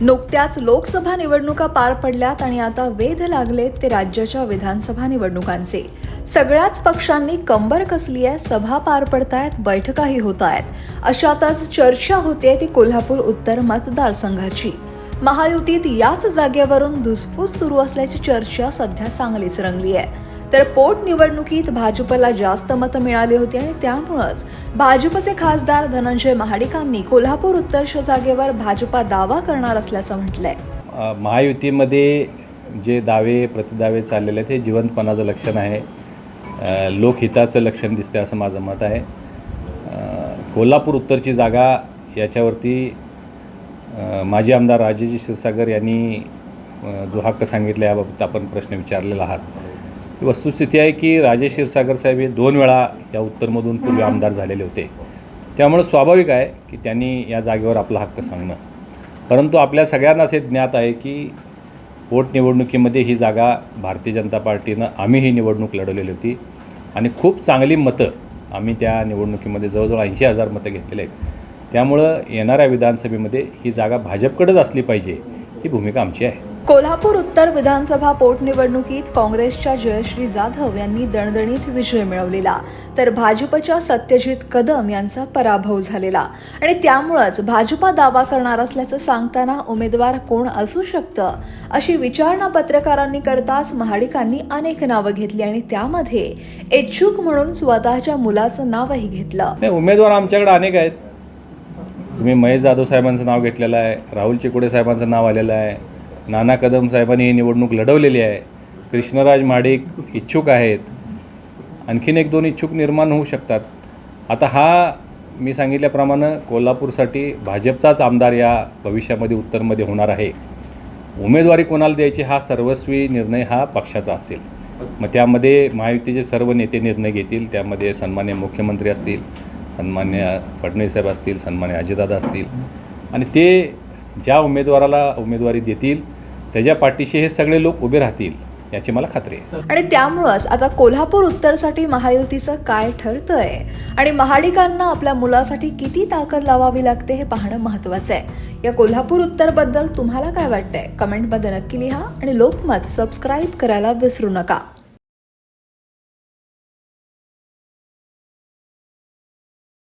नुकत्याच लोकसभा निवडणुका पार पडल्यात आणि आता वेध लागलेत ते राज्याच्या विधानसभा निवडणुकांचे. सगळ्याच पक्षांनी कंबर कसली आहे सभा पार पडतायत बैठकाही होत आहेत अशातच चर्चा होते ती कोल्हापूर उत्तर मतदारसंघाची. महायुतीत याच जागेवरून धुसफूस सुरू असल्याची चर्चा सध्या चांगलीच रंगली आहे तर पोटनिवडणुकीत भाजपला जास्त मतं मिळाली होती आणि त्यामुळंच भाजपचे खासदार धनंजय महाडिकांनी कोल्हापूर उत्तरच्या जागेवर भाजपा दावा करणार असल्याचं म्हटलंय. महायुतीमध्ये जे दावे प्रतिदावे चाललेले आहेत हे जिवंतपणाचं लक्षण आहे. लोकहिताचं लक्षण दिसतं असं माझं मत आहे. कोल्हापूर उत्तरची जागा याच्यावरती माजी आमदार राजेजी क्षीरसागर यांनी जो हक्क सांगितला याबाबत आपण प्रश्न विचारलेला आहात. वस्तुस्थिती आहे की राजे क्षीरसागर साहेब हे दोन वेळा या उत्तरमधून पूर्वी आमदार झालेले होते. त्यामुळं स्वाभाविक आहे की त्यांनी या जागेवर आपला हक्क सांगणं. परंतु आपल्या सगळ्यांनाच हे ज्ञात आहे की पोटनिवडणुकीमध्ये ही जागा भारतीय जनता पार्टीनं आम्ही ही निवडणूक लढवलेली होती. आणि खूप चांगली मतं आम्ही त्या निवडणुकीमध्ये जवळजवळ ऐंशी हजार मतं घेतलेली आहेत. त्यामुळं येणाऱ्या विधानसभेमध्ये ही जागा भाजपकडेच असली पाहिजे ही भूमिका आमची आहे. कोल्हापूर उत्तर विधानसभा पोटनिवडणुकीत काँग्रेसच्या जयश्री जाधव यांनी दणदणीत विजय मिळवलेला. तर भाजपच्या सत्यजित कदम यांचा पराभव झालेला. आणि त्यामुळंच भाजपा दावा करणार असल्याचं सांगताना उमेदवार कोण असू शकतं? अशी विचारणा पत्रकारांनी करताच महाडिकांनी अनेक नावं घेतली आणि त्यामध्ये इच्छुक म्हणून स्वतःच्या मुलाचं नावही घेतलं. उमेदवार आमच्याकडे अनेक आहेत. तुम्ही महेश जाधव साहेबांचं नाव घेतलेलं आहे राहुल चिकोडे साहेबांचं नाव आलेलं आहे. नाना कदम साहेबांनी ही निवडणूक लढवलेली आहे. कृष्णराज माडिक इच्छुक आहेत. आणखीन एक दोन इच्छुक निर्माण होऊ शकतात. आता हा मी सांगितल्याप्रमाणे कोल्हापूरसाठी भाजपचाच आमदार या भविष्यामध्ये उत्तरमध्ये होणार आहे. उमेदवारी कोणाला द्यायची हा सर्वस्वी निर्णय हा पक्षाचा असेल. मग त्यामध्ये महायुतीचे सर्व नेते निर्णय घेतील. त्यामध्ये सन्मान्य मुख्यमंत्री असतील सन्मान्य फडणवीस साहेब असतील सन्मान्य अजितदादा असतील. आणि ते ज्या उमेदवाराला उमेदवारी देतील त्याच्या पाठीशी हे सगळे लोक उभे राहतील याची मला खात्री आहे. आणि त्यामुळंच आता कोल्हापूर उत्तरसाठी महायुतीचं काय ठरतंय? आणि महाडिकांना आपल्या मुलासाठी किती ताकद लावावी लागते हे पाहणं महत्वाचं आहे. या कोल्हापूर उत्तरबद्दल तुम्हाला काय वाटतंय? कमेंटमध्ये नक्की लिहा आणि लोकमत सबस्क्राईब करायला विसरू नका.